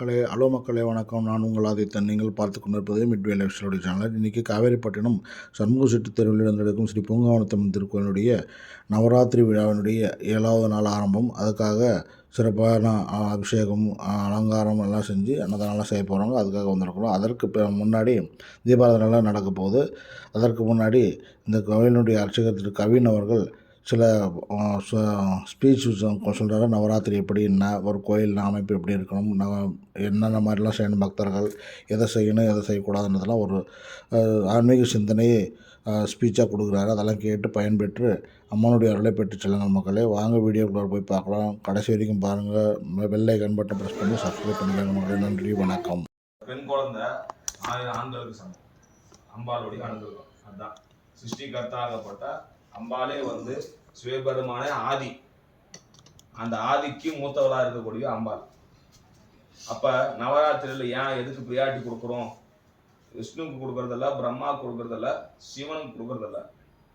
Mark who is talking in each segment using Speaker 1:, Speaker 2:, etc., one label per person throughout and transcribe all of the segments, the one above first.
Speaker 1: மக்களே ஹலோ மக்களே வணக்கம். நான் உங்கள் ஆதித்தன். நீங்கள் பார்த்து கொண்டிருப்பது மிட்வே லைஃப் ஸ்டோரி சேனல் இன்றைக்கி காவேரிப்பட்டினம் சண்முக செட்டு தெருவில் நடக்கும் ஸ்ரீ பூங்காவனத்தம் திருக்கோயிலுடைய நவராத்திரி விழாவினுடைய ஏழாவது நாள் ஆரம்பம். அதுக்காக சிறப்பான அபிஷேகம் அலங்காரம் எல்லாம் செஞ்சு அன்னதானம்லாம் செய்ய போகிறாங்க அதுக்காக வந்திருக்கிறோம். அதற்கு முன்னாடி தீபாராதனைலாம் நடக்க போகுது. அதற்கு முன்னாடி இந்த கோவிலினுடைய அர்ச்சகர் திரு கவின் அவர்கள் சில ஸ்பீச் சொல்கிறாரு நவராத்திரி எப்படி என்ன ஒரு கோயில் அமைப்பு எப்படி இருக்கணும் நவ என்னென்ன மாதிரிலாம் செய்யணும் பக்தர்கள் எதை செய்யணும் எதை செய்யக்கூடாதுன்றதெல்லாம் ஒரு ஆன்மீக சிந்தனையை ஸ்பீச்சாக கொடுக்குறாரு. அதெல்லாம் கேட்டு பயன்பெற்று அம்மனுடைய அருளை பெற்று செல்லுங்கள் மக்களே. வாங்க வீடியோக்குள்ளே போய் பார்க்கலாம். கடைசி வரைக்கும் பாருங்கள் வெள்ளை கண் பட்டன் ப்ரெஸ் பண்ணி சப்ஸ்கிரைப் பண்ணிக்கோங்க மக்களே. நன்றி வணக்கம்.
Speaker 2: பெண் குழந்தை ஆண்களுக்கு சமம். அம்பாளுடைய அனுகிரகம். அதுதான் சிருஷ்டிகர்த்தாகப்பட்ட அம்பாலே வந்து சிவபெருமான ஆதி. அந்த ஆதிக்கு மூத்தவளா இருக்கக்கூடிய அம்பாள். அப்ப நவராத்திரியில ஏன் எதுக்கு பிரியாரிட்டி கொடுக்குறோம்? விஷ்ணுவுக்கு கொடுக்கறதில்ல பிரம்மா கொடுக்கறதில்ல சிவனுக்கு கொடுக்கறதில்ல.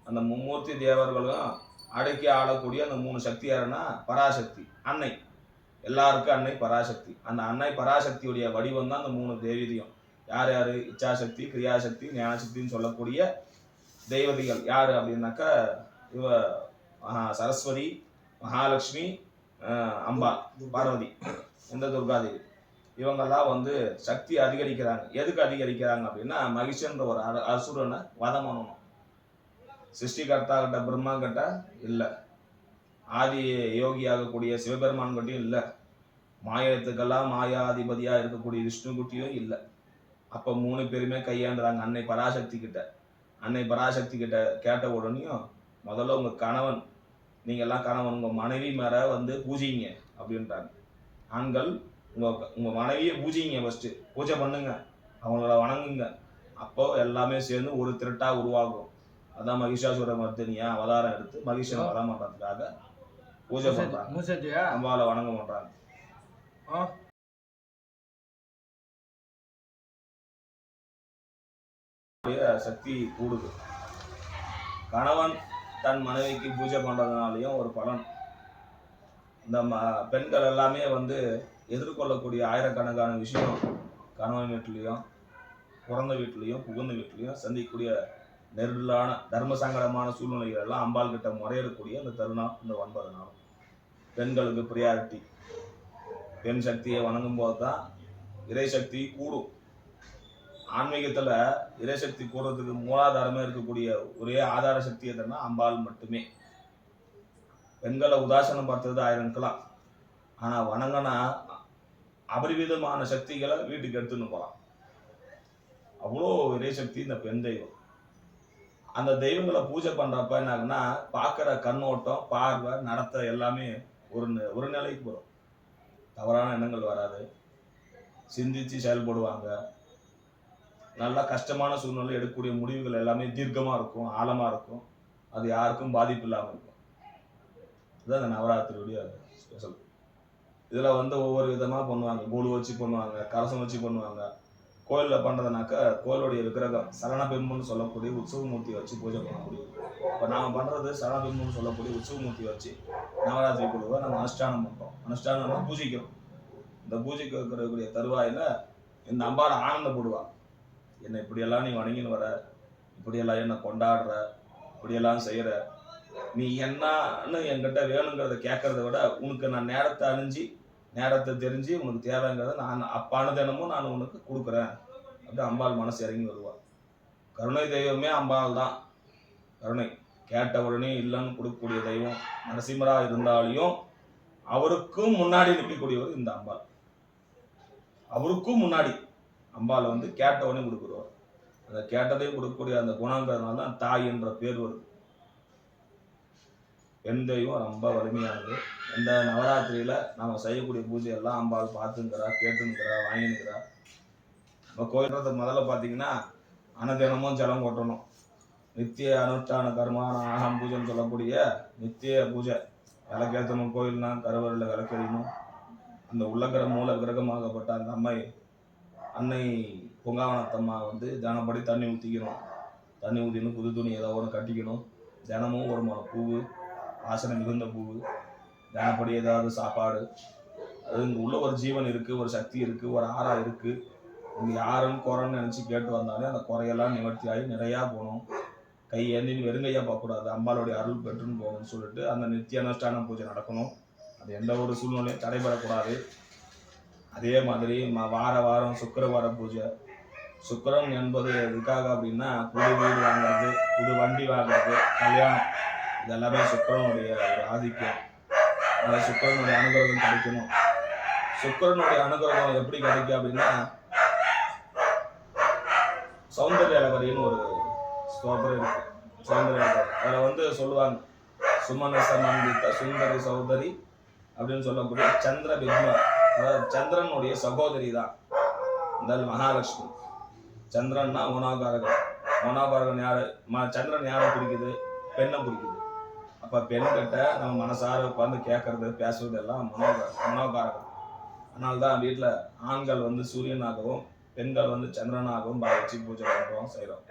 Speaker 2: அந்த மும்மூர்த்தி தேவர்களும் அடக்கி ஆளக்கூடிய அந்த மூணு சக்தி யாருன்னா பராசக்தி அன்னை. எல்லாருக்கும் அன்னை பராசக்தி. அந்த அன்னை பராசக்தியுடைய வடிவம் தான் அந்த மூணு தேவதையும். யார் யார்? இச்சாசக்தி கிரியாசக்தி ஞானசக்தின்னு சொல்லக்கூடிய தெய்வதிகள் யார் அப்படின்னாக்கா இவ சரஸ்வதி மகாலட்சுமி அம்பாள் பார்வதி இந்த துர்காதேவி. இவங்கெல்லாம் வந்து சக்தி அதிகரிக்கிறாங்க. எதுக்கு அதிகரிக்கிறாங்க அப்படின்னா மகிஷன்ற ஒரு அர- அசுரனை வதம் பண்ணணும். சிருஷ்டிகர்த்தா கிட்ட பிரம்மா கிட்ட இல்லை. ஆதி யோகியாகக்கூடிய சிவபெருமான் கிட்டையும் இல்லை. மாயத்துக்கெல்லாம் மாயாதிபதியாக இருக்கக்கூடிய விஷ்ணு குட்டியும் இல்லை. அப்போ மூணு பேருமே கையாண்டுறாங்க அன்னை பராசக்தி கிட்ட. அன்னை பராசக்தி கிட்ட கேட்ட உடனேயும் முதல்ல உங்க கணவன் நீங்க எல்லாம் கணவன் உங்க மனைவி மேல வந்து பூஜிங்க அப்படின்றாங்க. ஆண்கள் உங்க உங்க மனைவியை பூஜிங்க ஃபர்ஸ்ட் பூஜை பண்ணுங்க. அவங்கள வணங்குங்க. அப்போ எல்லாமே சேர்ந்து ஒரு திரட்டா உருவாகும். அதான் மகிஷாசுர மர்த்தினியா அவதாரம் எடுத்து மகிஷனை வதம் பண்றதுக்காக பூஜை
Speaker 3: மூசட்டியா
Speaker 2: அம்பாவை வணங்க பண்றாங்க சக்தி கூடுது. கணவன் தன் மனைவிக்கு பூஜை பண்ணுறதுனாலையும் ஒரு பலன். இந்த ம பெண்கள் எல்லாமே வந்து எதிர்கொள்ளக்கூடிய ஆயிரக்கணக்கான விஷயம் கணவன் வீட்லேயும் பிறந்த வீட்லேயும் புகுந்த வீட்லேயும் சந்திக்கக்கூடிய நெருடலான தர்ம சங்கடமான சூழ்நிலைகள் எல்லாம் அம்பாள் கிட்ட முறையிடக்கூடிய அந்த தருணம் இந்த ஒன்பது நாள். பெண்களுக்கு ப்ரியாரிட்டி பெண் சக்தியை வணங்கும் போது தான் இறை சக்தி கூடும். ஆன்மீகத்தில் இறைசக்தி கூடுறதுக்கு மூலாதாரமே இருக்கக்கூடிய ஒரே ஆதார சக்தி எதுன்னா அம்பாள் மட்டுமே. பெண்களை உதாசனம் பார்த்தது ஆயிரம் இருக்கலாம் ஆனால் வணங்கினா அபரிவிதமான சக்திகளை வீட்டுக்கு எடுத்துன்னு போகலாம் அவ்வளோ இறைசக்தி இந்த பெண் தெய்வம். அந்த தெய்வங்களை பூஜை பண்ணுறப்ப என்ன ஆகுன்னா பார்க்குற கண்ணோட்டம் பார்வை நடத்தை எல்லாமே ஒரு ஒரு நிலைக்கு வரும் தவறான எண்ணங்கள் வராது. சிந்திச்சு செயல்படுவாங்க. நல்லா கஷ்டமான சூழ்நிலை எடுக்கக்கூடிய முடிவுகள் எல்லாமே தீர்க்கமாக இருக்கும் ஆழமாக இருக்கும். அது யாருக்கும் பாதிப்பு இல்லாமல் இருக்கும். இதுதான் இந்த நவராத்திரியுடைய ஸ்பெஷல் இதில் வந்து ஒவ்வொரு விதமாக பண்ணுவாங்க. கூழு வச்சு பண்ணுவாங்க கரசம் வச்சு பண்ணுவாங்க. கோயிலில் பண்ணுறதுனாக்கா கோயிலுடைய விக்கிரகம் சரணபிம்பம்னு சொல்லக்கூடிய உற்சவமூர்த்தி வச்சு பூஜை பண்ணக்கூடிய. இப்போ நாம் பண்ணுறது சரண சரணபிம்பம்னு சொல்லக்கூடிய உற்சவமூர்த்தி வச்சு நவராத்திரி குழுவை நம்ம அனுஷ்டானம் பண்ணுறோம் அனுஷ்டானம்னா பூஜிக்கிறோம். இந்த பூஜைக்கு இருக்கக்கூடிய தருவாயில் இந்த அம்பாவை ஆனந்தப்படுவாள் என்னை இப்படியெல்லாம் நீ வணங்கின்னு வர இப்படியெல்லாம் என்னை கொண்டாடுற இப்படியெல்லாம் செய்கிற நீ என்னன்னு என்கிட்ட வேணுங்கிறத கேட்கறத விட உனக்கு நான் நேரத்தை அணிஞ்சு நேரத்தை தெரிஞ்சு உனக்கு தேவைங்கிறத நான் அப்பான தினமும் நான் உனக்கு கொடுக்குறேன். அப்படி அம்பாள் மனசு இறங்கி வருவாள் கருணை தெய்வமே அம்பாள் தான். கருணை கேட்ட உடனே இல்லைன்னு கொடுக்கக்கூடிய தெய்வம் நரசிம்மரா இருந்தாலையும் அவருக்கும் முன்னாடி நிற்கக்கூடியவர் இந்த அம்பாள். அவருக்கும் முன்னாடி அம்பாள் வந்து கேட்ட உடனே கொடுக்குறவர் அந்த கேட்டதையும் கொடுக்கக்கூடிய அந்த குணங்கிறதுனால தான் தாய் என்ற பேர் வருது. பெண் தெய்வம் ரொம்ப வலிமையானது. இந்த நவராத்திரியில் நம்ம செய்யக்கூடிய பூஜை எல்லாம் அம்பாள் பார்த்துங்கிறா கேட்டுங்கிறா வாங்கினுக்கிறா நம்ம கோயில்றது முதல்ல பார்த்தீங்கன்னா அன்னதினமும் ஜலம் கொட்டணும். நித்திய அனுஷ்டான கர்மான ஆகம் பூஜைன்னு சொல்லக்கூடிய நித்திய பூஜை. விளக்கேற்றணும் கோயில்னா கருவறையில் விளக்கெறியணும் அந்த உள்ளக்கிற மூல கிரகமாகப்பட்ட அந்த அம்மை அன்னை பொங்காவனத்தம்மா வந்து தினப்படி தண்ணி ஊற்றிக்கணும் தண்ணி ஊற்றிக்கணும் புது துணி ஏதோ ஒன்று கட்டிக்கணும். தினமும் ஒரு மரம் பூவு ஆசனம் மிகுந்த பூவு. தினப்படி ஏதாவது சாப்பாடு. அது இங்கே உள்ள ஒரு ஜீவன் இருக்குது ஒரு சக்தி இருக்குது ஒரு ஆறா இருக்குது இங்கே யாரும் குறைன்னு நினச்சி கேட்டு வந்தாலே அந்த குறையெல்லாம் நிவர்த்தி ஆகி நிறையா போகணும். கை ஏந்தி வெறுங்கையாக போகக்கூடாது. அம்பாளுடைய அருள் பெற்றுன்னு போகணும்னு சொல்லிட்டு அந்த நித்தியானுஷ்டான பூஜை நடக்கணும். அது எந்த ஒரு சூழ்நிலையும் தடைபடக்கூடாது. அதே மாதிரி வார வாரம் சுக்கரவார பூஜை. சுக்கிரன் என்பது எதுக்காக அப்படின்னா புது வீடு வாங்குறது புது வண்டி வாங்குறது கல்யாணம். இது எல்லாமே ஒரு ஆதிக்கம். அந்த சுக்கிரனுடைய அனுகிரகம் கிடைக்கணும். சுக்கரனுடைய அனுகிரகம் எப்படி கிடைக்கும் அப்படின்னா சௌந்தர்ய அலகரின்னு ஒரு ஸ்தோத்திரம் இருக்கு. சௌந்தர்ய அலகரி அதில் வந்து சொல்லுவாங்க சுமனச மந்தித்த சுந்தரி சௌதரி அப்படின்னு சொல்லக்கூடிய சந்திர பிக்ம சந்திரனுடைய சகோதரி தான் இந்த மகாலட்சுமி. சந்திரன்னா மனோகாரகன். மனோகாரகன் யாரு? ம- சந்திரன் யாரை பிடிக்குது? பெண்ணை பிடிக்குது. அப்ப பெண்கிட்ட நம்ம மனசார உட்காந்து கேட்கறது பேசுறது எல்லாம் மனோகார மனோகாரகன். அதனால தான் வீட்டில் ஆண்கள் வந்து சூரியனாகவும் பெண்கள் வந்து சந்திரனாகவும் பாவிச்சு பூஜை பண்ணுறோம் செய்கிறோம்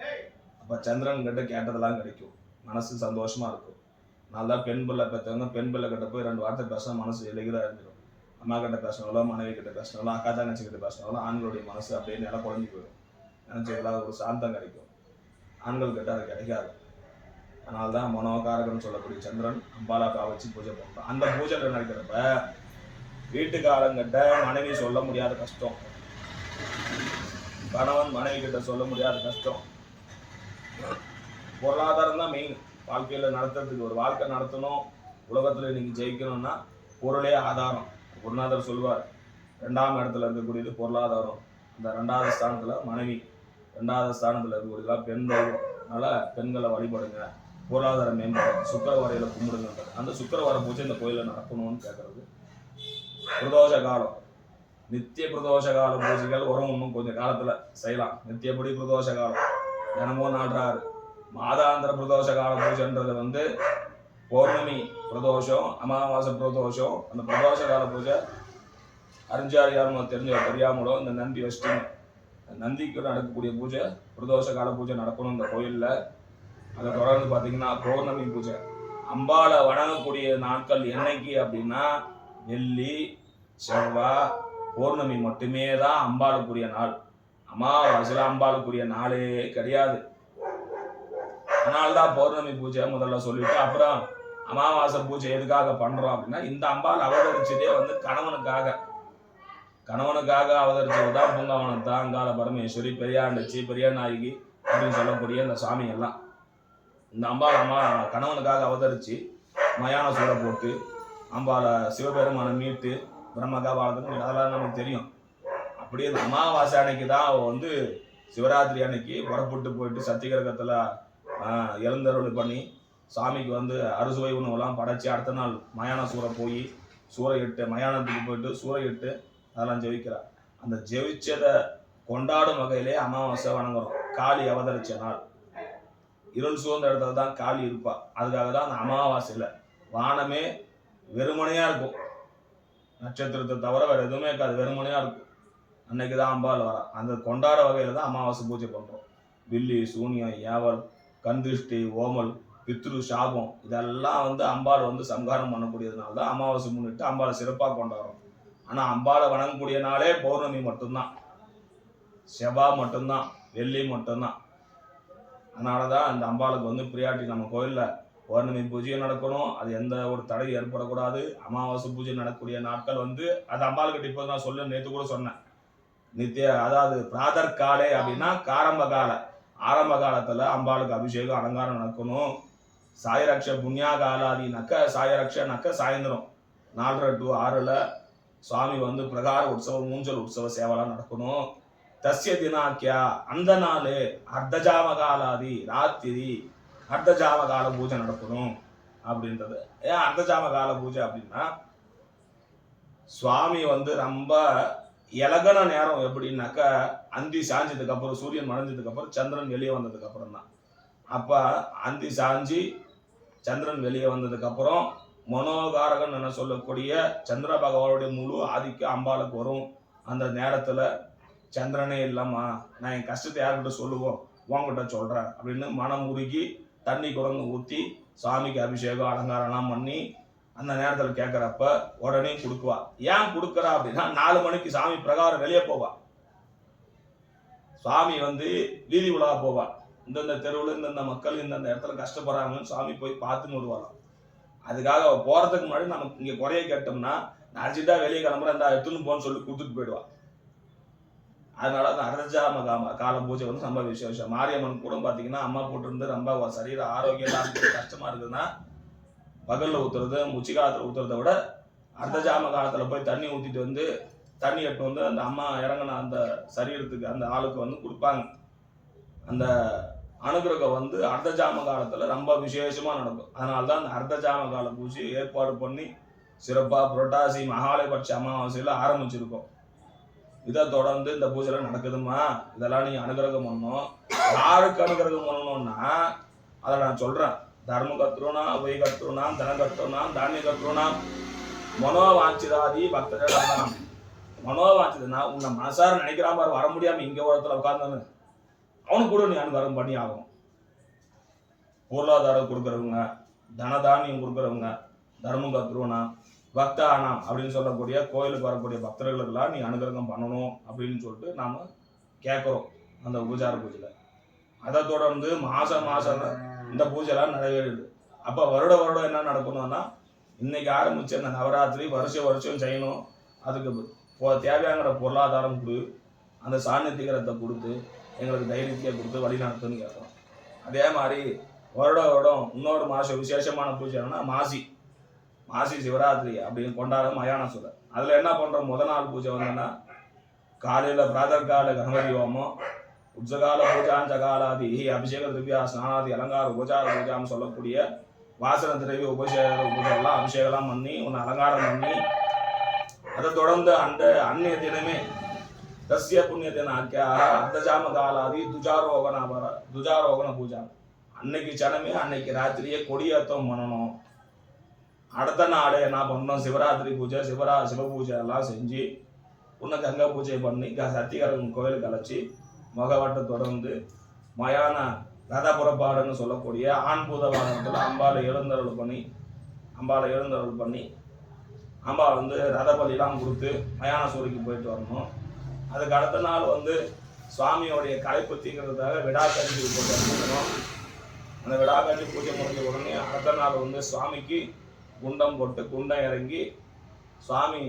Speaker 2: அப்போ சந்திரன் கிட்ட கேட்டதெல்லாம் கிடைக்கும். மனசு சந்தோஷமா இருக்கும். அதனால தான் பெண் பிள்ளை பெற்றவங்க பெண் பிள்ளை கிட்ட போய் ரெண்டு வார்த்தை பேச மனசு எளிதாக இருந்துடும் அம்மா கிட்ட பேசினாலோ மனைவி கிட்ட பேசினாலோ அக்கா தங்கச்சி கிட்ட பேசினாலோ ஆண்களுடைய மனசு அப்படியே நில குழஞ்சி போயிடும். நினைச்சதுல ஒரு சாந்தம் கிடைக்கும். ஆண்கள் கிட்ட அது கிடைக்காது. அதனால தான் மனோகாரகன் சொல்லக்கூடிய சந்திரன் அம்பாலாக்கா வச்சு பூஜை பண்றோம் அந்த பூஜையில் நடக்கிறப்ப வீட்டுக்காரங்கிட்ட மனைவி சொல்ல முடியாத கஷ்டம். கணவன் மனைவி கிட்ட சொல்ல முடியாத கஷ்டம். பொருளாதாரம் தான் மெயின் வாழ்க்கையில் நடத்துறதுக்கு ஒரு வாழ்க்கை நடத்தணும். உலகத்தில் இன்னைக்கு ஜெயிக்கணும்னா பொருளே ஆதாரம். குருநாதர் சொல்வார் ரெண்டாம் இடத்துல இருக்கக்கூடியது பொருளாதாரம் அந்த ரெண்டாவது ஸ்தானத்தில் மனைவி ரெண்டாவது ஸ்தானத்தில் இருக்கக்கூடியதெல்லாம் பெண்கள் தெய்வம் பெண்களை வழிபடுங்க. பொருளாதார மேம்பாடு சுக்கரவாரையில் கும்பிடுங்க அந்த சுக்கரவார பூஜை இந்த கோயிலில் நடக்கணும்னு கேட்குறது பிரதோஷ காலம் நித்திய பிரதோஷ கால பூஜைகள் வரும் இன்னும் கொஞ்சம் காலத்தில் செய்யலாம். நித்தியப்படி பிரதோஷ காலம். தினமும் நாடுறாரு மாதாந்திர பிரதோஷ கால பூஜைன்றது வந்து பௌர்ணமி பிரதோஷம் அமாவாசை பிரதோஷம் அந்த பிரதோஷ கால பூஜை அறிஞ்சாரியாரும் தெரிஞ்ச தெரியாமலோ இந்த நந்தி வச்சுட்டு நந்திக்கு நடக்கக்கூடிய பூஜை பிரதோஷ கால பூஜை நடக்கணும் இந்த கோயிலில். அதை தொடர்ந்து பார்த்தீங்கன்னா பௌர்ணமி பூஜை. அம்பாளை வணங்கக்கூடிய நாட்கள் என்னைக்கு அப்படின்னா வெள்ளி செவ்வாய் பௌர்ணமி மட்டுமே தான் அம்பாளுக்குரிய நாள். அமாவாசையில் அம்பாளுக்குரிய நாளே கிடையாது. அதனால்தான் பௌர்ணமி பூஜை முதல்ல சொல்லிட்டு அப்புறம் அமாவாசை பூஜை எதுக்காக பண்றோம் அப்படின்னா இந்த அம்பாள் அவதரிச்சதே வந்து கணவனுக்காக. கணவனுக்காக அவதரிச்சது தான் பூங்காவனம் தான் அங்காள பரமேஸ்வரி பெரியாண்டச்சி பெரிய நாயகி அப்படின்னு சொல்லக்கூடிய இந்த சாமி எல்லாம் இந்த அம்பாள் அம்மா கணவனுக்காக அவதரிச்சு மயான சூட போட்டு அம்பாளை சிவபெருமானை மீட்டு பிரம்மகா வாழ்க்கை அதெல்லாம் நமக்கு தெரியும். அப்படியே இந்த அமாவாசை அன்னைக்கு தான் அவள் வந்து சிவராத்திரி அன்னைக்கு புறப்பட்டு போயிட்டு சத்தியகிரகத்தில் எழுந்தருள் பண்ணி சாமிக்கு வந்து அறுசுவை உணவுலாம் படைச்சி அடுத்த நாள் மயான சூறை போய் சூறை இட்டு மயானத்துக்கு போயிட்டு சூறை இட்டு அதெல்லாம் ஜெயிக்கிறார் அந்த ஜெயிச்சதை கொண்டாடும் வகையிலே அமாவாசை வணங்குறோம். காளி அவதரிச்ச நாள். இருள் சூழ்ந்த இடத்துல தான் காளி இருப்பா. அதுக்காக தான் அந்த அமாவாசையில் வானமே வெறுமனையாக இருக்கும். நட்சத்திரத்தை தவிர வேறு எதுவுமே இருக்காது. வெறுமனையாக இருக்கும். அன்னைக்கு தான் அம்பாள் வரா. அந்த கொண்டாட வகையில் தான் அமாவாசை பூஜை பண்ணுறோம் வில்லி சூனியம் ஏவல் கந்திருஷ்டி ஓமல் பித்ரு சாபம் இதெல்லாம் வந்து அம்பாள் வந்து சம்ஹாரம் பண்ணக்கூடியதுனால தான் அமாவாசை முன்னிட்டு அம்பாளை சிறப்பாக கொண்டாடுறோம். ஆனால் அம்பாளை வணங்கக்கூடிய நாளே பௌர்ணமி மட்டும்தான். செவ்வாய் மட்டும்தான் வெள்ளி மட்டும்தான். அதனால தான் அந்த அம்பாளுக்கு வந்து பிரியாட்டி நம்ம கோயிலில் பௌர்ணமி பூஜையும் நடக்கணும். அது எந்த ஒரு தடை ஏற்படக்கூடாது. அமாவாசை பூஜை நடக்கக்கூடிய நாட்கள் வந்து அது அம்பாளுக்கிட்ட இப்போ நான் சொல்ல நேற்று கூட சொன்னேன். நித்திய அதாவது பிராதர் காலை அப்படின்னா காரம்ப கால ஆரம்ப காலத்தில் அம்பாளுக்கு அபிஷேகம் அலங்காரம் நடக்கணும். சாயரக்ஷ புண்ணியா காலாதினாக்க சாயரக்ஷனாக்க சாயந்தரம். நாலரை டு ஆறில் சுவாமி வந்து பிரகார உற்சவம் மூஞ்சல் உற்சவ சேவலாம் நடக்கணும். தஸ்ய தினாக்கியா அந்த நாள் அர்த்தஜாம காலாதி ராத்திரி அர்த்தஜாம கால பூஜை நடக்கணும் அப்படின்றது. ஏன் அர்த்தஜாம கால பூஜை அப்படின்னா சுவாமி வந்து ரொம்ப இலகன நேரம் எப்படின்னாக்கா அந்தி சாஞ்சதுக்கு அப்புறம் சூரியன் மறைஞ்சதுக்கு அப்புறம் சந்திரன் வெளியே வந்ததுக்கு அப்புறம் தான் அப்ப அந்தி சாஞ்சி சந்திரன் வெளியே வந்ததுக்கு அப்புறம் மனோகாரகன் என சொல்லக்கூடிய சந்திர பகவானுடைய முழு ஆதிக்கம் அம்பாளுக்கு வரும். அந்த நேரத்துல சந்திரனே இல்லம்மா நான் என் கஷ்டத்தை யார்கிட்ட சொல்லுவோம்? உன்கிட்ட சொல்றேன் அப்படின்னு மனம் உருகி தண்ணி குரங்கு ஊற்றி சாமிக்கு அபிஷேகம் அலங்காரம்லாம் பண்ணி அந்த நேரத்தில் கேட்குறப்ப உடனே கொடுக்குவா. ஏன் கொடுக்குறா அப்படின்னா நாலு மணிக்கு சாமி பிரகாரம் வெளியே போவா. சாமி வந்து வீதி உலா போவாள் இந்தந்த தெருவில் இந்தந்த மக்கள் இந்தந்த இடத்துல கஷ்டப்படுறாங்கன்னு சாமி போய் பார்த்துன்னு வருவாராம். அதுக்காக அவள் போகிறதுக்கு முன்னாடி நமக்கு இங்கே குறைய கேட்டோம்னா நான் அர்ஜென்ட்டா வெளியே கிளம்புறேன் இந்த எடுத்துன்னு போன்னு சொல்லி கொடுத்துட்டு போயிடுவான் அதனால அந்த அரஜாம காம கால பூஜை வந்து ரொம்ப விசேஷம். மாரியம்மன் கூட பார்த்தீங்கன்னா அம்மா போட்டிருந்து ரொம்ப சரீர ஆரோக்கியம் எல்லாம் கஷ்டமா இருக்குதுன்னா பகலில் ஊற்றுறது உச்சி காலத்தில் ஊத்துறதை விட அர்த்தஜாம காலத்தில் போய் தண்ணி ஊற்றிட்டு வந்து தண்ணி எடுத்து வந்து அந்த அம்மா இறங்கின அந்த சரீரத்துக்கு அந்த ஆளுக்கு வந்து கொடுப்பாங்க. அந்த அனுகிரகம் வந்து அர்த்தஜாம காலத்தில் ரொம்ப விசேஷமாக நடக்கும். அதனால தான் அந்த அர்த்தஜாம கால பூஜை ஏற்பாடு பண்ணி சிறப்பாக புரட்டாசி மகாலயபட்ச அமாவாசையில் ஆரம்பிச்சிருக்கோம். இதை தொடர்ந்து இந்த பூஜைலாம் நடக்குதுமா இதெல்லாம் நீங்கள் அனுகிரகம் பண்ணணும். யாருக்கு அனுகிரகம் பண்ணணும்னா அதை நான் சொல்கிறேன் தர்ம கத்துருனா வை கத்துருனா தன கத்துருனா தானிய கத்துருனா மனோவாஞ்சிதாதி பக்தர்கள் மனோவாஞ்சிதனா உன்னை மனசார நினைக்கிறான் பாரு வர முடியாமல் இங்கே ஒருத்தர் உட்காந்தானு அவனுக்கு கூட நீ அனுகாரம் பண்ணி ஆகணும். பொருளாதாரம் கொடுக்குறவங்க தனதானியம் கொடுக்குறவங்க தர்மம் கத்துருவனா பக்தானா அப்படின்னு சொல்லக்கூடிய கோயிலுக்கு வரக்கூடிய பக்தர்களுக்கெல்லாம் நீ அனுகிரகம் பண்ணணும் அப்படின்னு சொல்லிட்டு நாம கேட்குறோம் அந்த உபச்சார பூஜையில. அதை தொடர்ந்து மாசம் மாசம் இந்த பூஜைலாம் நிறைவேறுது. அப்போ வருட வருடம் என்ன நடக்கணும்னா இன்னைக்கு ஆரம்பிச்ச இந்த நவராத்திரி வருஷம் வருஷம் செய்யணும். அதுக்கு தேவையாங்கிற பொருளாதாரம் கொடு அந்த சாநித்திகரத்தை கொடுத்து எங்களுக்கு தைரியத்தை கொடுத்து வழி நடத்துன்னு கேட்குறோம். அதே மாதிரி வருட வருடம் இன்னொரு மாதம் விசேஷமான பூஜை என்னன்னா மாசி. மாசி சிவராத்திரி அப்படின்னு கொண்டாட மயான சொல்ல அதில் என்ன பண்ணுறோம் முத நாள் பூஜை வந்தோன்னா காலையில் பிராதற்கால கணபதி ஹோமம் உற்சகால பூஜாஞ்சகாலாதி அபிஷேக திவ்யா ஸ்நானாதி அலங்கார உபச்சார பூஜான்னு சொல்லக்கூடிய வாசன திரவிய உபசேக பூஜைலாம் அபிஷேகம்லாம் பண்ணி உன்னை அலங்காரம் பண்ணி அதை தொடர்ந்து அந்த அன்னைய தினமே தஸ்ய புண்ணிய தின ஆக்கியாக அர்த்தஜாம காலாதி துஜாரோகண வர துஜாரோகண பூஜா அன்னைக்கு சனமே அன்னைக்கு ராத்திரியே கொடியேற்றம் பண்ணணும். அடுத்த நாடு என்ன பண்ணணும்? சிவராத்திரி பூஜை சிவரா சிவ பூஜை எல்லாம் செஞ்சு உன்னை கங்கா பூஜை பண்ணி க- சத்தியகரன் கோயிலுக்கு அழைச்சி முகவட்டை தொடர்ந்து மயான ரத புறப்பாடுன்னு சொல்லக்கூடிய ஆண் பூத வாகனத்தில் அம்பாளை எழுந்தருள் பண்ணி அம்பாளை எழுந்தருள் பண்ணி அம்பா வந்து ரத பலிலாம் கொடுத்து மயான சூரிக்கு போயிட்டு வரணும். அதுக்கு அடுத்த நாள் வந்து சுவாமியோடைய கலைப்புத்திங்கிறதுக்காக விடாக்கஞ்சி பூஜை பண்ணணும் அந்த விடாக்கஞ்சி பூஜை முடிஞ்ச உடனே அடுத்த நாள் வந்து சுவாமிக்கு குண்டம் போட்டு குண்டம் இறங்கி சுவாமி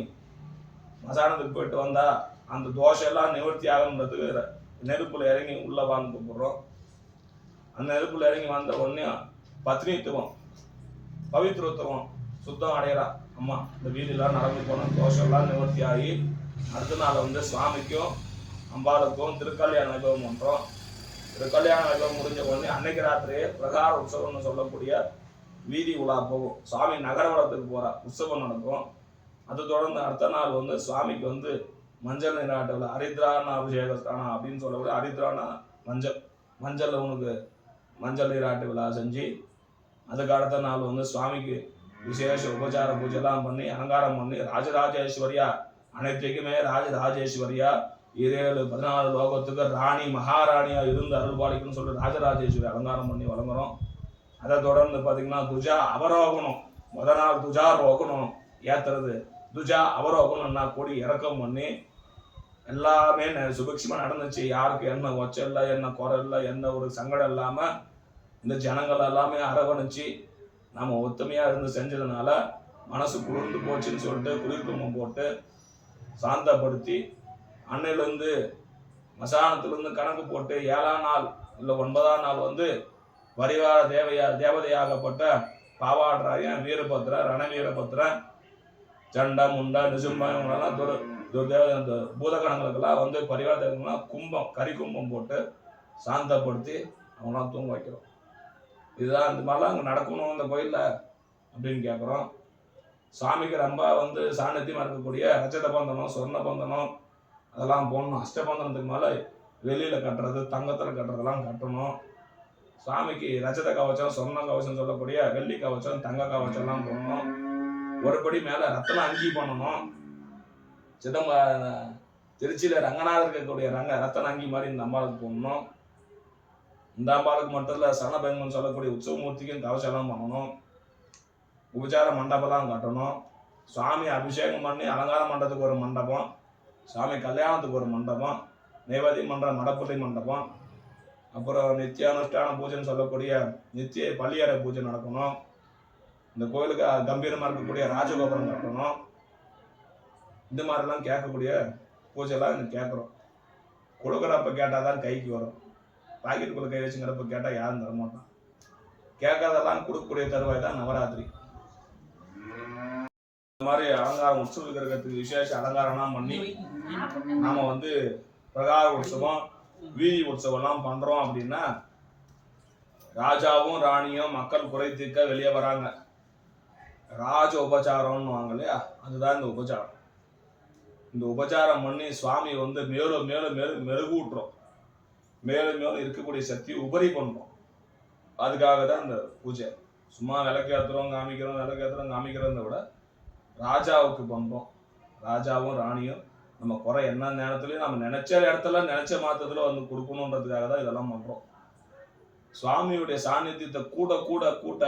Speaker 2: மசானத்துக்கு போயிட்டு வந்தா அந்த தோஷம் எல்லாம் நிவர்த்தி ஆகணுன்றதுக்கு நெருப்பில் இறங்கி உள்ளே வாங்க கூப்பிடுறோம் அந்த நெருப்பில் இறங்கி வந்த உடனே பத்னித்துவம் பவித்ரோத்துவம் சுத்தம் அடையிறா. அம்மா இந்த வீதியெல்லாம் நடந்து போன தோஷம்லாம் எல்லாம் நிவர்த்தி ஆகி அடுத்த நாள் வந்து சுவாமிக்கும் அம்பாளுக்கும் திருக்கல்யாண வைபவம் பண்ணுறோம் திருக்கல்யாண வைபவம் முடிஞ்ச உடனே அன்னைக்கு ராத்திரியே பிரகார உற்சவம்னு சொல்லக்கூடிய வீதி உலா போகும். சுவாமி நகரவளத்துக்கு போகிற உற்சவம் நடக்கும். அது தொடர்ந்து அடுத்த நாள் வந்து சுவாமிக்கு வந்து மஞ்சள் நீராட்டவில் ஹரித்ரான அபிஷேக ஸ்தானம் அப்படின்னு சொல்லக்கூடிய ஹரித்ரானா மஞ்சள் மஞ்சள் உனக்கு மஞ்சள் நீராட்டு விழா செஞ்சு அதுக்கு அடுத்த நாள் வந்து சுவாமிக்கு விசேஷ உபச்சார பூஜைலாம் பண்ணி அலங்காரம் பண்ணி ராஜராஜேஸ்வரியா அனைத்துக்குமே ராஜராஜேஸ்வரியா ஏழு பதினாலு லோகத்துக்கு ராணி மகாராணியா இருந்து அருள்பாலிக்குன்னு சொல்லிட்டு ராஜராஜேஸ்வரி அலங்காரம் பண்ணி வழங்குறோம். அதை தொடர்ந்து பார்த்தீங்கன்னா துஜா அவரோகணம். முத நாள் துஜா ரோகணம் ஏத்துறது. துஜா அவரோகணம்னா கொடி இறக்கம் பண்ணி எல்லாமே ந- சுபிக்ஷமா நடந்துச்சு. யாருக்கு என்ன ஒச்ச இல்லை என்ன குறை இல்லை என்ன ஒரு சங்கடம் இல்லாம இந்த ஜனங்கள் எல்லாமே அரவணைச்சு நம்ம ஒத்துமையா இருந்து செஞ்சதுனால மனசு குளிர்ந்து போச்சுன்னு சொல்லிட்டு குளிர்குமம் போட்டு சாந்தப்படுத்தி அன்னையிலேருந்து மசானத்திலிருந்து கணக்கு போட்டு ஏழாம் நாள் இல்லை ஒன்பதாம் நாள் வந்து பரிவார தேவையா தேவதையாகப்பட்ட பாவாடுறாயன் வீரபத்ர ரணவீரபத்ரன் சண்டா முண்டா நிசும்பம் இவங்களெல்லாம் துரு துர்தேவ இந்த பூதகணங்களுக்கெல்லாம் வந்து பரிவார தேவங்களாம் கும்பம் கறி கும்பம் போட்டு சாந்தப்படுத்தி அவங்களாம் தூங்க வைக்கிறோம். இதுதான் இந்த மாதிரிலாம் அங்கே நடக்கணும் இந்த கோயிலில் அப்படின்னு கேட்குறோம் சாமிக்கு ரொம்ப வந்து சாநித்தியமாக இருக்கக்கூடிய ரஜத பந்தனம் சொர்ண பந்தனம் அதெல்லாம் போடணும். அஷ்டபந்தனத்துக்கு மேலே வெளியில் கட்டுறது தங்கத்தில் கட்டுறதெல்லாம் கட்டணும். சாமிக்கு ரஜத கவச்சம் சொர்ண கவச்சம் சொல்லக்கூடிய வெள்ளி கவச்சம் தங்க கவச்சம்லாம் போடணும். ஒருபடி மேலே ரத்தன அங்கி பண்ணணும். சிதம்ப திருச்சியில் ரங்கநாதர் இருக்கக்கூடிய ரங்க ரத்தன அங்கி மாதிரி இந்த அம்பாளுக்கு போடணும். இந்த அம்பாளுக்கு மட்டும் இல்லை சனபெங்கன் சொல்லக்கூடிய உற்சவமூர்த்திக்கும் கவசம்லாம் பண்ணணும். உபச்சார மண்டபம் கட்டணும். சுவாமி அபிஷேகம் பண்ணி அலங்கார மண்டபத்துக்கு ஒரு மண்டபம். சாமி கல்யாணத்துக்கு ஒரு மண்டபம். நைவேதி மண்டபம் மடப்பள்ளி மண்டபம். அப்புறம் நித்தியானுஷ்டான பூஜைன்னு சொல்லக்கூடிய நித்திய பள்ளியறை பூஜை நடக்கணும். இந்த கோயிலுக்கு கம்பீரமாக இருக்கக்கூடிய ராஜகோபுரம் கட்டணும். இந்த மாதிரிலாம் கேட்கக்கூடிய பூஜைலாம் எனக்கு கேட்குறோம். கொடுக்குறப்ப கேட்டால் தான் கைக்கு வரும். பாக்கெட்டுக்குள்ளே கை வச்சுங்கிறப்ப கேட்டால் யாரும் தரமாட்டான். கேட்கறதெல்லாம் கொடுக்கக்கூடிய தருவாய் தான் நவராத்திரி. மாதிரி அலங்காரம் உற்சவ கிரகத்துக்கு விசேஷ அலங்காரம்லாம் பண்ணி நாம வந்து பிரகார உற்சவம் வீதி உற்சவம்லாம் பண்றோம் அப்படின்னா ராஜாவும் ராணியும் மக்கள் குறை தீர்க்க வெளியே வராங்க. ராஜ உபச்சாரம்னு வாங்க இல்லையா? அதுதான் இந்த உபச்சாரம். இந்த உபச்சாரம் பண்ணி சுவாமி வந்து மேலும் மேலும் மேலும் மெருகூட்டுறோம். மேலும் மேலும் இருக்கக்கூடிய சக்தியை உபரி பண்றோம் அதுக்காக தான் இந்த பூஜை. சும்மா விளக்கேத்துறோம் காமிக்கிறோம் விளக்கேத்துறோம் காமிக்கிறத விட ராஜாவுக்கு பம்பம் ராஜாவும் ராணியும் நம்ம குறை என்ன நேரத்துலயும் நம்ம நினைச்ச இடத்துல நினைச்ச மாத்தத்துல வந்து கொடுக்கணுன்றதுக்காக தான் இதெல்லாம் பண்றோம். சுவாமியுடைய சாநித்தியத்தை கூட கூட கூட்ட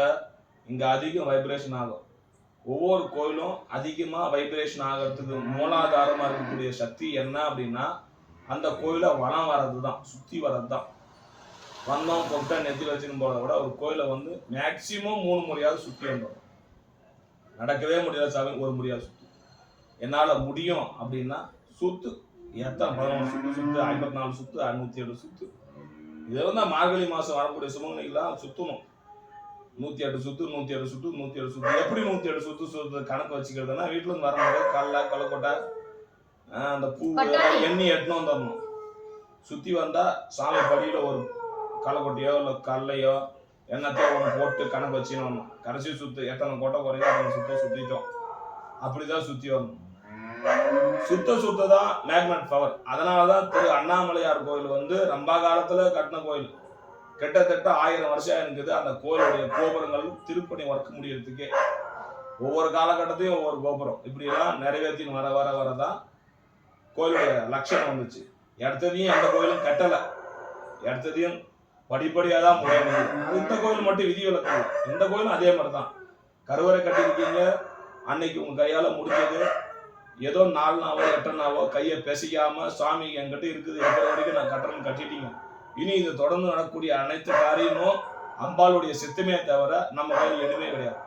Speaker 2: இங்க அதிகம் வைப்ரேஷன் ஆகும். ஒவ்வொரு கோயிலும் அதிகமா வைப்ரேஷன் ஆகிறதுக்கு மூலாதாரமா இருக்கக்கூடிய சக்தி என்ன அப்படின்னா அந்த கோயிலை வனம் வர்றது தான் சுத்தி வர்றது தான் வந்தோம் பொட்டை நெத்தியில் வச்சுன்னு போறத விட ஒரு கோயிலை வந்து மேக்சிமம் மூணு முறையாவது சுத்தி வந்துடும் நடக்கவே முடியாத சாமி ஒரு முறையாவது சுத்து. என்னால முடியும் அப்படின்னா சுத்து. எத்தனை பதினொன்று சுத்து சுத்து ஐம்பத்தி நாலு சுத்து நூத்தி ஏழு சுத்து. இது வந்து மார்கழி மாசம் வரக்கூடிய சுமங்கலிக்கெல்லாம் சுத்தணும். நூத்தி எட்டு சுத்து நூத்தி எட்டு சுத்து நூத்தி எட்டு சுத்து. எப்படி நூத்தி எட்டு சுத்து சுத்து கணக்கு வச்சுக்கிறதுனா வீட்டுல வரும்போது கடலை கொலக்கொட்டை அந்த பூ. எண்ணி எட்டுன்னு வந்துடணும். சுத்தி வந்தா சாமி படியில ஒரு களைக்கொட்டையோ இல்லை கல்லையோ எண்ணத்தையோ ஒன்று போட்டு கணக்கு வச்சுன்னு வரணும் கடைசி சுத்து எத்தனை கொட்டை குறையோ அத்தனை சுத்த சுத்திட்டோம். அப்படிதான் சுத்தி வரணும். சுத்த சுத்த தான் மேக்னட் பவர். அதனாலதான் திரு அண்ணாமலையார் கோயில் வந்து ரொம்ப காலத்துல கட்டின கோயில். கிட்டத்தட்ட ஆயிரம் வருஷம் இருக்குது அந்த கோயிலுடைய கோபுரங்கள் திருப்பணி ஒர்க் முடியறதுக்கே. ஒவ்வொரு காலகட்டத்தையும் ஒவ்வொரு கோபுரம். இப்படியெல்லாம் நிறைவேற்றின்னு வர வர வரதான் கோயிலுடைய லட்சணம் வந்துச்சு. அடுத்ததையும் எந்த கோயிலும் கட்டலை. அடுத்ததையும் படிப்படியாக தான் முறையணும் இந்த கோயில் மட்டும் விதி விலக்கு. இந்த எந்த கோயிலும் அதே மாதிரி தான் கருவறை கட்டியிருக்கீங்க. அன்னைக்கு உங்கள் கையால் முடிஞ்சது. ஏதோ நாலு நாவோ எட்டு நாவோ கையை பெசிக்காம சாமி என்கிட்ட இருக்குது. இருக்கிற வரைக்கும் நான் கட்டுறேன்னு கட்டிட்டீங்க. இனி இது தொடர்ந்து நடக்கக்கூடிய அனைத்து காரியமும் அம்பாளுடைய சித்தமே தவிர நம்ம கையில் எதுவுமே கிடையாது.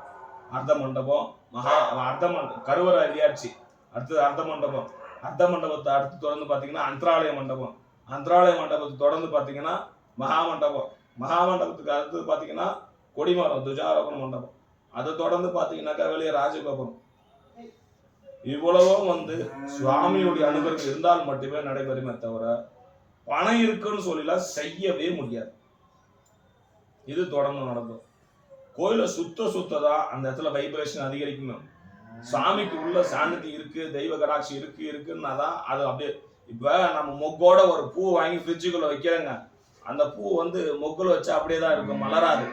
Speaker 2: அர்த்த மண்டபம் மகா அர்த்த மண்டபம் கருவறை அடியாட்சி அடுத்தது அர்த்த மண்டபம். அர்த்த மண்டபத்தை அடுத்து தொடர்ந்து பார்த்தீங்கன்னா அந்தராலய மண்டபம். அந்தராலய மண்டபத்தை தொடர்ந்து பார்த்தீங்கன்னா மகாமண்டபம். மகாமண்டபத்துக்கு அடுத்தது பார்த்தீங்கன்னா கொடிமரம் துஜாரோபண மண்டபம். அதை தொடர்ந்து பார்த்தீங்கன்னாக்கா வெளியே ராஜகோபுரம். இவ்வளவும் வந்து சுவாமியுடைய அனுபவம் இருந்தால் மட்டுமே நடைபெறுமே தவிர பணம் இருக்குன்னு சொல்லிலாம் செய்யவே முடியாது. இது தொடர்ந்து நடக்கும். கோயிலை சுத்த சுத்த தான் அந்த இடத்துல வைப்ரேஷன் அதிகரிக்குமே. சாமிக்கு உள்ள சாந்தி இருக்கு தெய்வ கடாட்சி இருக்கு இருக்குன்னா தான் அது அப்படியே இப்ப நம்ம மொக்கோட ஒரு பூ வாங்கி ஃப்ரிட்ஜுக்குள்ள வைக்கிறேங்க. அந்த பூ வந்து மொக்குல வச்சா அப்படியே தான் இருக்கும் மலராது.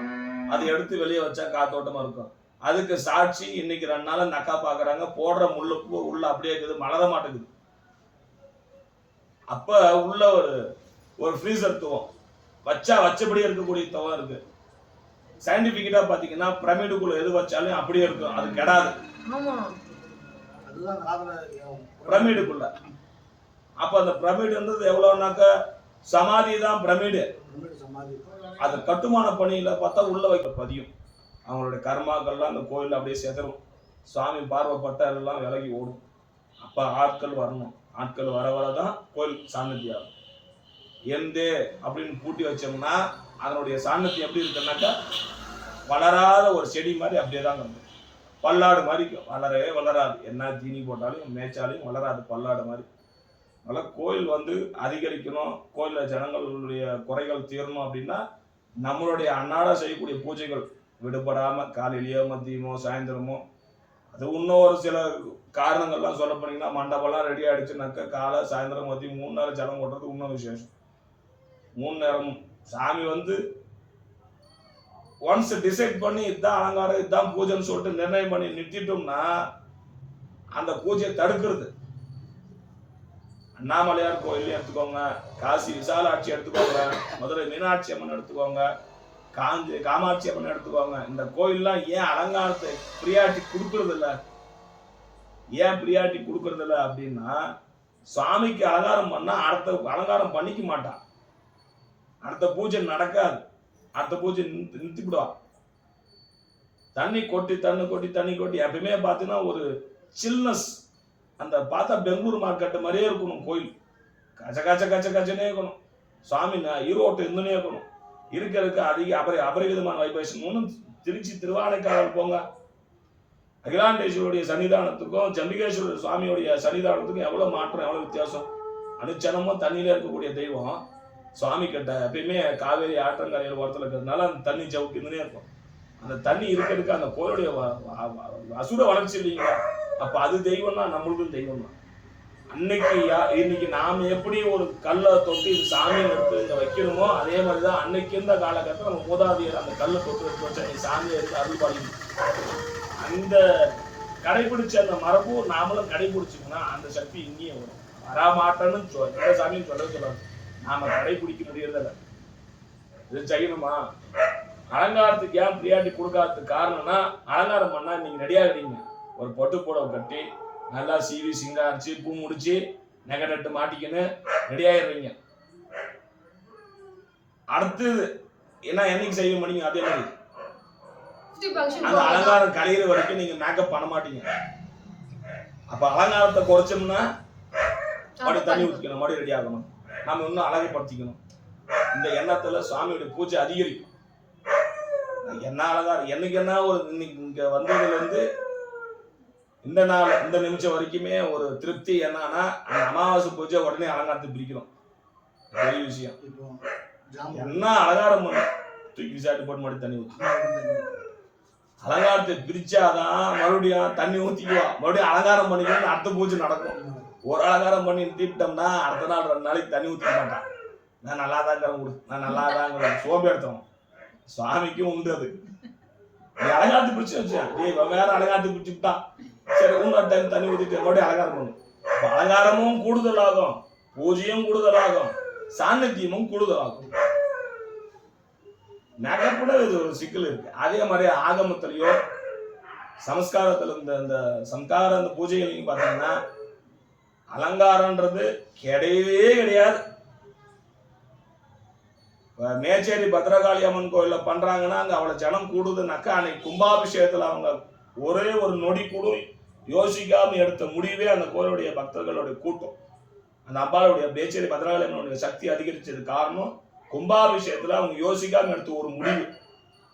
Speaker 2: அதை எடுத்து வெளியே வச்சா காத்தோட்டமா இருக்கும். அதுக்கு சாட்சி இன்னைக்கு ரெண்டு நாள் நக்கா பாக்குறாங்க போடுற முள்ளு பூ உள்ள அப்படியே இருக்குது மலர மாட்டேங்குது. அப்ப உள்ள ஒரு ஒரு ஃப்ரீசர் துவம். வச்சா வச்சபடியே இருக்கக்கூடிய துவம் இருக்கு. சயின்டிபிக்கா பாத்தீங்கன்னா பிரமிடுக்குள்ள எது வச்சாலும் அப்படியே இருக்கும் அது கெடாது.
Speaker 3: ஆமா.
Speaker 1: அதுதான் காதல
Speaker 2: பிரமிடுக்குள்ள அப்ப அந்த பிரமிடுன்றது எவ்வளவுனாக்க சமாதி தான் பிரமிடு. அது கட்டுமான பணியில பார்த்தா உள்ள வைக்க பதியும். அவங்களுடைய கர்மாக்கள்லாம் அந்த கோயில்ல அப்படியே செதறும். சுவாமி பார்வைப்பட்ட எல்லாம் விலகி ஓடும். அப்ப ஆட்கள் வரணும். ஆட்கள் வர வரதான் கோயில் சாநித்தியம் எந்தே அப்படின்னு பூட்டி வச்சோம்னா அதனுடைய சாநித்தியம் எப்படி இருக்குன்னாக்கா வளராத ஒரு செடி மாதிரி அப்படியே தான் இருக்கும் பல்லாடு மாதிரி. வளரவே வளராது. என்ன தீனி போட்டாலும் மேய்ச்சாலையும் வளராது பல்லாடு மாதிரி. அதனால் கோயில் வந்து அதிகரிக்கணும் கோயிலில் ஜனங்களுடைய குறைகள் தீரணும் அப்படின்னா நம்மளுடைய அன்னாட செய்யக்கூடிய பூஜைகள் விடுபடாமல் காலையிலேயோ மதியமோ சாயந்தரமோ அது இன்னும் ஒரு சில காரணங்கள்லாம் சொல்ல போனீங்கன்னா மண்டபம்லாம் ரெடி ஆகிடுச்சுனாக்கா காலை சாயந்தரம் மதியம் மூணு நேரம் ஜலம் கொட்டுறது இன்னும் விசேஷம். மூணு நேரமும் சாமி வந்து ஒன்ஸ் டிசைட் பண்ணி இதுதான் அலங்காரம் இதுதான் பூஜைன்னு சொல்லிட்டு நிர்ணயம் பண்ணி நிறுத்திட்டோம்னா அந்த பூஜையை தடுக்கிறது. அண்ணாமலையார் கோயிலையும் எடுத்துக்கோங்க. காசி விசாலாட்சி எடுத்துக்கோங்க. மதுரை மீனாட்சி அம்மன் எடுத்துக்கோங்க. காஞ்சி காமாட்சி அம்மன் எடுத்துக்கோங்க. இந்த கோயில்லாம் ஏன் அலங்காரத்தை பிரியாட்டி கொடுக்கறது இல்லை ஏன் பிரியாட்டி கொடுக்கறது இல்லை அப்படின்னா சுவாமிக்கு அலங்காரம் பண்ணா அடுத்த அலங்காரம் பண்ணிக்க மாட்டான். அடுத்த பூஜை நடக்காது. அடுத்த பூஜை நிறுத்தி நிறுத்திவிடுவான் தண்ணி கொட்டி தண்ணி கொட்டி தண்ணி கொட்டி எப்பயுமே பார்த்தீங்கன்னா ஒரு சில்னஸ் அந்த பார்த்தா பெங்களூர் மார்க்கெட்டு மாதிரியே இருக்கணும் கோயில். கச்ச கச்ச கச்ச கச்சனே இருக்கணும். சுவாமி ஈரோட்டு இருந்துனே இருக்கணும். இருக்க இருக்க அதிக அபரி அபரிவிதமான வைப்ரேஷன் ஒன்றும் திருச்சி திருவானைக்காவல் போங்க. அகிலாண்டேஸ்வருடைய சன்னிதானத்துக்கும் சண்டிகேஸ்வரர் சுவாமியுடைய சன்னிதானத்துக்கும் எவ்வளோ மாற்றம் எவ்வளோ வித்தியாசம்? அனுச்சனமும் தண்ணியில் இருக்கக்கூடிய தெய்வம். சுவாமி கிட்ட எப்பயுமே காவேரி ஆற்றங்கரையில் ஓரத்தில் இருக்கிறதுனால அந்த தண்ணி ஜவுக்கிந்துனே இருக்கும். அந்த தண்ணி இருக்கிறதுக்கு அந்த கோயிலுடைய அசுர வளர்ச்சி இல்லைங்களா? அப்ப அது தெய்வம்னா நம்மளுக்கும் தெய்வம் தான் அன்னைக்கு இன்னைக்கு நாம எப்படி ஒரு கல்லை தொட்டு இது சாமியை எடுத்து இங்க வைக்கணுமோ அதே மாதிரி தான் அன்னைக்கு இருந்த காலகட்டத்தில் நம்ம மூதாதையர் அந்த கல்லை தொட்டு எடுத்து வச்சா நீ சாமியை எடுத்து அருள் பாலிக்கணும் அந்த கடைபிடிச்ச அந்த மரபு நாமளும் கடைபிடிச்சோம்னா அந்த சக்தி இங்கேயும் வரும். வரமாட்டேன்னு சொல் எந்த சாமியும் சொல்ல சொல்லாது. நாம கடைபிடிக்க முடியறதில்ல இது செய்யணுமா? அலங்காரத்துக்கு ஏன் பிரியாட்டி கொடுக்காததுக்கு காரணம்னா அலங்காரம் பண்ணா நீங்க ரெடியா ஒரு பொட்டு புடவை கட்டி நல்லா சீவி சிங்காரிச்சு பூ முடிச்சு நகை நட்டு மாட்டிக்கின்னு ரெடி ஆயிடுறீங்க. அடுத்தது என்ன என்னைக்கு செய்ய மாட்டீங்க அதே மாதிரி. அந்த. அலங்காரம் கலையிற வரைக்கும் நீங்க மேக்கப் பண்ண மாட்டீங்க. அப்ப அலங்காரத்தை குறைச்சோம்னா மறுபடியும் தண்ணி ஊற்றிக்கணும் மறுபடியும் ரெடி ஆகணும். நாம இன்னும் அழகுபடுத்திக்கணும். இந்த எண்ணத்துல சுவாமியோட பூஜை அதிகரிக்கும். என்ன அலங்காரம் என்னைக்கு என்ன ஒரு இன்னைக்கு இங்க வந்ததுல இருந்து இந்த நாள் இந்த நிமிஷம் வரைக்குமே ஒரு திருப்தி என்னன்னா அமாவாசை பூஜை உடனே அலங்காரத்தை பிரிக்கிறோம் பெரிய விஷயம். என்ன அலங்காரம் பண்ண தூக்கி சாட்டு போட்டு மறுபடியும் தண்ணி ஊற்றி அலங்காரத்தை பிரிச்சாதான் மறுபடியும் தண்ணி ஊத்திக்குவா. மறுபடியும் அலங்காரம் பண்ணிக்கணும் அடுத்த பூஜை நடக்கும். ஒரு அலங்காரம் பண்ணி தீப்பிட்டோம்னா அடுத்த நாள் ரெண்டு நாளைக்கு தண்ணி ஊற்றிக்க மாட்டான். நான் நல்லா கொடு. நான் நல்லா தாங்க சோம்பி எடுத்தோம் சுவாமிக்கும் உண்டு அது. நீ அலங்காரத்தை பிடிச்சு வச்சேன் நீ வேற அழகாத்து பிடிச்சுட்டான் சரி இன்னொரு டைம் தண்ணி ஊற்றிட்டு மறுபடியும் அலங்காரம் பண்ணும் அப்ப அலங்காரமும் கூடுதலாகும். பூஜையும் கூடுதலாகும். சாநித்தியமும் கூடுதலாகும். நகைப்பட இது ஒரு சிக்கல் இருக்கு. அதே மாதிரி ஆகமத்திலையோ சமஸ்காரத்துல இந்த இந்த சம்ஸ்கார அந்த பூஜைகளையும் பார்த்தீங்கன்னா அலங்காரன்றது கிடையவே கிடையாது. மேச்சேரி பத்ரகாளி அம்மன் கோயிலில் பண்ணுறாங்கன்னா அங்கே அவ்வளோ ஜனம் கூடுதுனாக்கா அன்னைக்கு கும்பாபிஷேகத்தில் அவங்க ஒரே ஒரு நொடி கூட யோசிக்காமல் எடுத்த முடிவே அந்த கோயிலுடைய பக்தர்களுடைய கூட்டம். அந்த அம்பாளுடைய மேச்சேரி பத்ரகாளி அம்மனுடைய சக்தி அதிகரித்தது காரணம் கும்பாபிஷேகத்தில் அவங்க யோசிக்காமல் எடுத்த ஒரு முடிவு.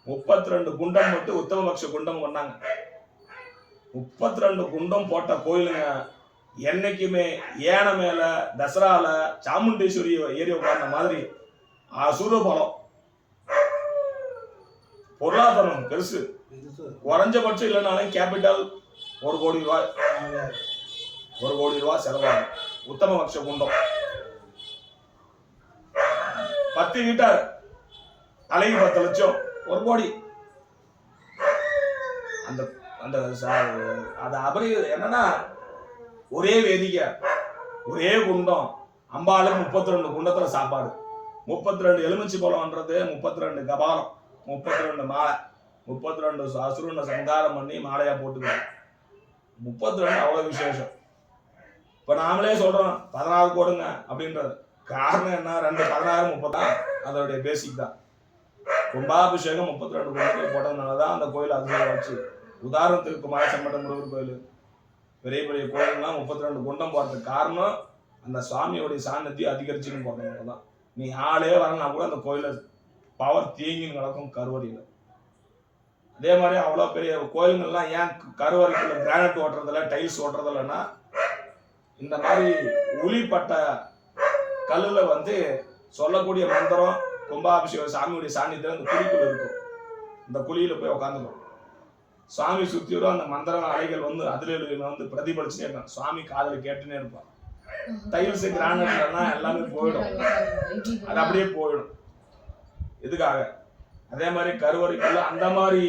Speaker 2: முப்பத்தி ரெண்டு குண்டம் மட்டும் உத்தமபக்ஷ குண்டம் பண்ணாங்க முப்பத்தி ரெண்டு குண்டம் போட்ட கோயிலுங்க என்னைக்குமே ஏன மேல தசரால சாமுண்டேஸ்வரி ஏறி உட்கார்ந்த மாதிரி அசுர பலம் பொருளாதாரம் பெருசு. குறைஞ்சபட்சம் இல்லைனாலும் கேபிட்டல் ஒரு கோடி ரூபாய். ஒரு கோடி ரூபாய் செலவாகும். உத்தம பக்ஷ குண்டம். பத்து வீட்டார். அலைக்கு பத்து லட்சம். ஒரு கோடி. அந்த அந்த அது அபரி என்னன்னா ஒரே வேதிக்கை ஒரே குண்டம். அம்பாளுக்கு முப்பத்தி ரெண்டு குண்டத்துல சாப்பாடு. முப்பத்தி ரெண்டு எலுமிச்சி பழம்ன்றது முப்பத்தி ரெண்டு கபாலம் முப்பத்தி ரெண்டு மாலை முப்பத்தி ரெண்டு அசுரனை சங்காரம் பண்ணி மாலையா போட்டுக்கலாம் முப்பத்தி ரெண்டு அவ்வளவு விசேஷம். இப்ப நாமளே சொல்றோம் பதினாறு போடுங்க அப்படின்றது. காரணம் என்ன? ரெண்டு பதினாறு முப்பதான் அதோடைய பேசிக் தான். கும்பாபிஷேகம் முப்பத்தி ரெண்டு குண்டத்தில் போட்டதுனால தான் அந்த கோயில் அதிசயம் வச்சு உதாரணத்துக்கு குமாரசம்பட்டம் முருகர் கோயில். பெரிய பெரிய கோயில்லாம் முப்பத்தி ரெண்டு குண்டம் போடுறதுக்கு காரணம் அந்த சுவாமியோடைய சாநித்தியம் அதிகரிச்சுன்னு போட்டதுனால தான். நீ ஆளே வரனா கூட அந்த கோயில பவர் தேங்கி நடக்கும் கருவறையில். அதே மாதிரி அவ்வளோ பெரிய கோயிலுங்கள்லாம் ஏன் கருவறைக்குள்ள கிரானைட் ஓட்டுறதில்ல டைல்ஸ் ஓட்டுறதில்லன்னா இந்த மாதிரி உளிப்பட்ட கல்லில் வந்து சொல்லக்கூடிய மந்திரம் கும்பாபிஷேகம் சாமியுடைய சாநித்தியம் அந்த குழிக்குள்ள இருக்கும். இந்த குழியில் போய் உட்காந்துக்கும் சுவாமி சுத்தி அந்த மந்திரம் அலைகள் வந்து அதில் வந்து பிரதிபலிச்சுட்டே இருக்கான். சுவாமி காதில் கேட்டுனே இருப்பான். டைல்ஸ் கிரானைட்லாம் எல்லாமே போயிடும். அது அப்படியே போயிடும். எதுக்காக? அதே மாதிரி கருவறைக்குள்ள அந்த மாதிரி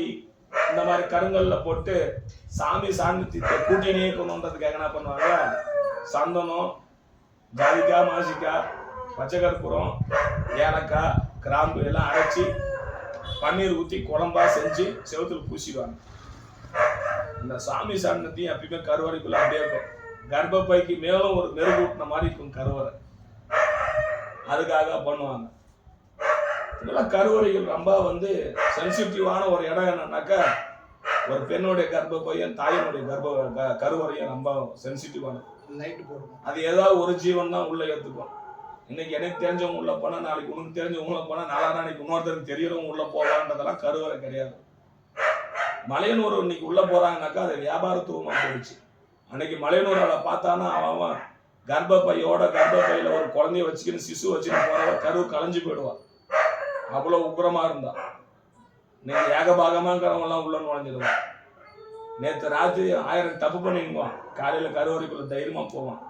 Speaker 2: இந்த மாதிரி கருங்கல்ல போட்டு சாமி சாநித்தியத்தை கூட்டினே கொண்டு வந்ததுக்காக என்ன பண்ணுவாங்க? சந்தனம் ஜாதிக்காய் மாசிக்காய் பச்சை கற்பூரம் ஏலக்காய் கிராம்பு எல்லாம் அரைச்சி பன்னீர் ஊற்றி குழம்பா செஞ்சு செவுத்துல பூசிடுவாங்க. இந்த சாமி சாணத்தையும் எப்பயுமே கருவறைக்குள்ள அப்படியே இருக்கும். கர்ப்பப்பைக்கு மேலும் ஒரு மெருகூட்டின மாதிரி இருக்கும் கருவறை. அதுக்காக பண்ணுவாங்க. இதெல்லாம் கருவறைகள் ரொம்ப வந்து சென்சிட்டிவான ஒரு இடம் என்னன்னாக்கா ஒரு பெண்ணுடைய கர்ப்பப்பையும் தாயினுடைய கர்ப்ப கருவறையும் ரொம்ப சென்சிட்டிவானது
Speaker 4: லைட் போடணும்
Speaker 2: அது ஏதாவது ஒரு ஜீவன் தான் உள்ள ஏத்துக்கும். இன்னைக்கு எனக்கு தெரிஞ்சவங்க உள்ள போனா நாளைக்கு உனக்கு தெரிஞ்சவங்க உள்ள போனா நாளா நாளைக்கு இன்னொருத்தருக்கு தெரியறவங்க உள்ள போவான்றதெல்லாம் கருவறை கிடையாது. மலையனூர் இன்னைக்கு உள்ள போறாங்கனாக்கா அது வியாபாரத்துவமா போயிடுச்சு. அன்னைக்கு மலையனூரால பார்த்தானா அவன் அவன் கர்ப்பப்பையோட கர்ப்பப்பையில ஒரு குழந்தைய வச்சுக்கின்னு சிசு வச்சுக்கின்னு போறவ கரு கலைஞ்சு போயிடுவான் அவ்வளவு உக்கிரமா இருந்தா. இன்னைக்கு ஏகபாகமாங்கிறவங்க உள்ள நுழைஞ்சிடுவான் நேற்று ராத்திரி ஆயிரம் தப்பு பண்ணிடுவான். காலையில கருவறைக்குள்ள தைரியமா போவான்.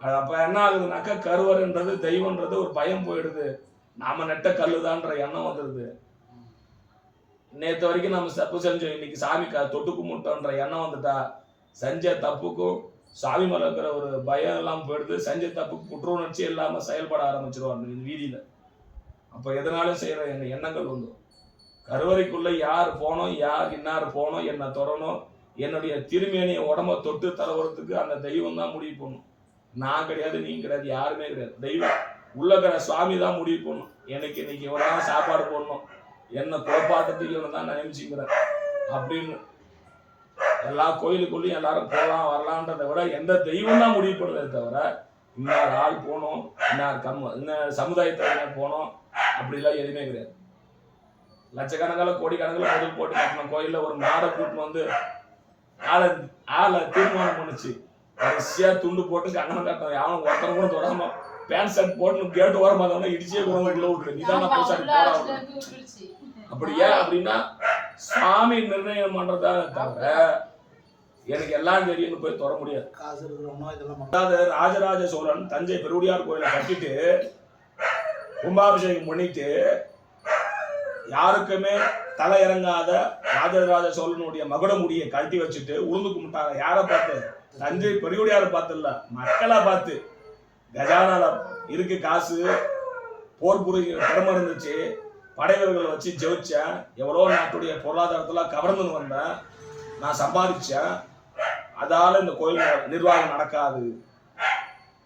Speaker 2: அது அப்ப என்ன ஆகுதுனாக்கா கருவறைன்றது தெய்வம்ன்றது ஒரு பயம் போயிடுது. நாம நெட்ட கல்லுதான்ற எண்ணம் வந்துடுது நேற்று வரைக்கும் நம்ம தப்பு செஞ்சோம். இன்னைக்கு சாமி தொட்டு கும்பிட்டோன்ற எண்ணம் வந்துட்டா. செஞ்ச தப்புக்கும் சாமி மேல இருக்கிற ஒரு பயம் எல்லாம் போயிடுது. செஞ்ச தப்புக்கு குற்றுணர்ச்சி இல்லாமல் செயல்பட ஆரம்பிச்சிருவாங்க இந்த வீதியில். அப்போ எதனாலும் செய்கிற எங்கள் எண்ணங்கள் உண்டு. கருவறைக்குள்ளே யார் போனோம் யார் இன்னார் போனோம் என்ன தொடணும் என்னுடைய திருமேனிய உடம்ப தொட்டு தரவுறதுக்கு அந்த தெய்வம் தான் முடிவு பண்ணும். நான் கிடையாது நீ கிடையாது யாருமே கிடையாது. தெய்வம் உள்ள இருக்கிற சுவாமி தான் முடிவு பண்ணும். எனக்கு இன்னைக்கு இவன் தான் சாப்பாடு போடணும். என்ன குழப்பாட்டத்துக்கு இவனை தான் நியமிச்சுக்கிறேன். அப்படின்னு எல்லா கோயிலுக்குள்ளேயும் எல்லாரும் போகலாம் வரலான்றதை விட எந்த தெய்வம் தான் முடிவு பண்ணுறதே தவிர இன்னார் ஆள் போகணும் இன்னார் கம் இன்ன சமுதாயத்தினர் போகணும் அப்படிலாம் எதுவுமே கிடையாது. லட்சக்கணக்கில் கோடிக்கணக்கில் முதல் போட்டு கட்டின கோயில்ல ஒரு மாடை கூட்டின்னு வந்து ஆளை ஆளை தீர்மானம் பண்ணுச்சு. வரிசையா துண்டு போட்டு கங்கணம் கட்டணும் யாரும் ஒருத்தர் கூட தொடாம பேண்ட் ஷர்ட் போட்டு கேட்டு ஓரமா இருந்தவன இடிச்சே கூட வீட்டுல விட்டுரு. நீதான்
Speaker 3: உள்ள
Speaker 2: போடா. அப்படி ஏன் அப்படின்னா சுவாமி நிர்ணயம் பண்றதா தவிர எனக்கு எல்லாம் தெரியும்னு போய் தொட முடியாது.
Speaker 4: காசு இருக்கிறவனோ இதெல்லாம்
Speaker 2: அதாவது ராஜராஜ சோழன் தஞ்சை பெருவுடையார் கோயிலை கட்டிட்டு கும்பாபிஷேகம் பண்ணிட்டு யாருக்குமே தலை இறங்காத ராஜராஜ சோழனுடைய மகுட முடியை கழட்டி வச்சுட்டு உளுந்து கும்பிட்டாங்க. யாரை பார்த்து? தஞ்சை பெருவுடையாரை பார்த்து இல்ல மக்களை பார்த்து. கஜானால இருக்கு காசு. போர் புரிகிற திறமை இருந்துச்சு. படைவர்களை வச்சு ஜெயிச்சேன். எவ்வளோ நாட்டுடைய பொருளாதாரத்துல கவர்ந்துன்னு வந்தேன். நான் சம்பாதிச்சேன். அதால இந்த கோயில் நிர்வாகம் நடக்காது.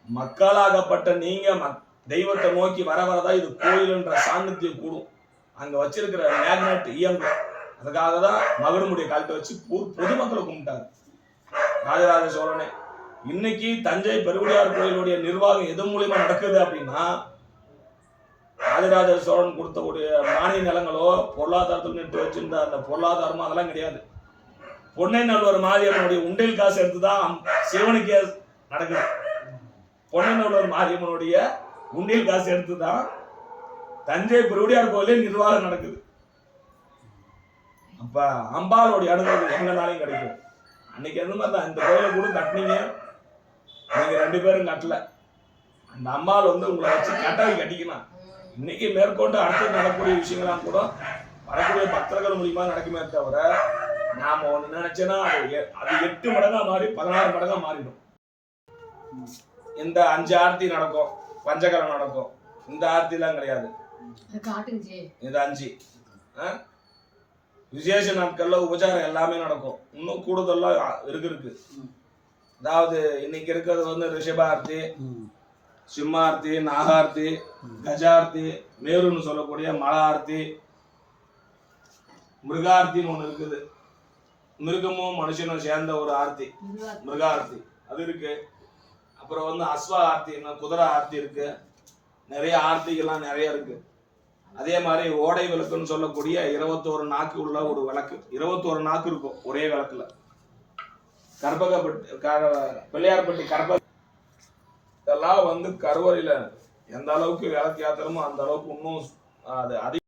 Speaker 2: மக்களாகப்பட்ட நீங்க மக்- தெய்வத்தை நோக்கி வர வரதான் இது கோயில்ன்ற சாநித்தியம் கூடும். அங்க வச்சிருக்கிற மேக்னெட் இயங்கும் அதுக்காக தான் மகனுடைய காலத்தை வச்சு பொதுமக்களை கும்பிட்டாரு. ராஜராஜ சோழனே இன்னைக்கு தஞ்சை பெருவுடையார் கோயிலுடைய நிர்வாகம் எது மூலியமா நடக்குது அப்படின்னா ராஜராஜ சோழன் கொடுத்தக்கூடிய மானிய நிலங்களோ பொருளாதாரத்தில் நட்டு வச்சிருந்த அந்த பொருளாதாரமோ அதெல்லாம் கிடையாது. பொன்னை நல்லூர் மாரியம்மனுடைய உண்டையில் காசு எடுத்து தான் அம்- நடக்குது. பொன்னை நல்லவர் மாரியம்மனுடைய உண்டியல் காசு எடுத்து தான் தஞ்சை பெருவுடையார் கோயிலே நிர்வாகம் நடக்குது. அப்ப அம்பாளுடைய அனுபவம் எங்கனாலையும் கிடைக்கும். அன்னைக்கு எந்த மாதிரி தான் இந்த கோயிலை கூட கட்டினீங்க. நீங்க ரெண்டு பேரும் கட்டல. அந்த அம்பாள் வந்து உங்களை வச்சு கட்டவை கட்டிக்கணும். இன்னைக்கு மேற்கொண்டு அடுத்து நடக்கக்கூடிய விஷயங்கள்லாம் கூட வரக்கூடிய பக்தர்கள் மூலியமா நடக்குமே தவிர நாம ஒண்ணு நினைச்சேன்னா அது எட்டு மடங்கா மாறி பதினாறு மடங்கா மாறிடும் இந்த அஞ்சு ஆர்த்தி நடக்கும் பஞ்சகரம் நடக்கும் இந்த ஆர்த்திலாம் கிடையாது. இது அஞ்சு? விசேஷ நாட்கள்ல உபச்சாரம் எல்லாமே நடக்கும் இன்னும் கூடுதலா இருக்கு இருக்கு. அதாவது இன்னைக்கு இருக்கிறது வந்து ரிஷபார்த்தி சிம்மார்த்தி நாகார்த்தி கஜார்த்தி மேருன்னு சொல்லக்கூடிய மலார்த்தி மிருகார்த்தின்னு ஒண்ணு இருக்குது மிருகமும் மனுஷனும் சேர்ந்த ஒரு ஆர்த்தி.
Speaker 3: இதுவா?
Speaker 2: மிருகார்த்தி. அது இருக்கு. அப்புறம் வந்து அஸ்வ ஆர்த்தின்னா குதிரை ஆர்த்தி இருக்கு. நிறைய ஆர்த்திகள்லாம் நிறைய இருக்கு. அதே மாதிரி ஓடை விளக்குன்னு சொல்லக்கூடிய இருபத்தோரு நாக்கு உள்ள ஒரு விளக்கு. இருபத்தோரு நாக்கு இருக்கும் ஒரே விளக்குல. கர்ப்பகப்பட்டி க- பிள்ளையார்பட்டி கர்ப்ப இதெல்லாம் வந்து கருவறையில எந்த அளவுக்கு விளக்கு ஏத்துறமோ அந்த அளவுக்கு இன்னும் அது அதிக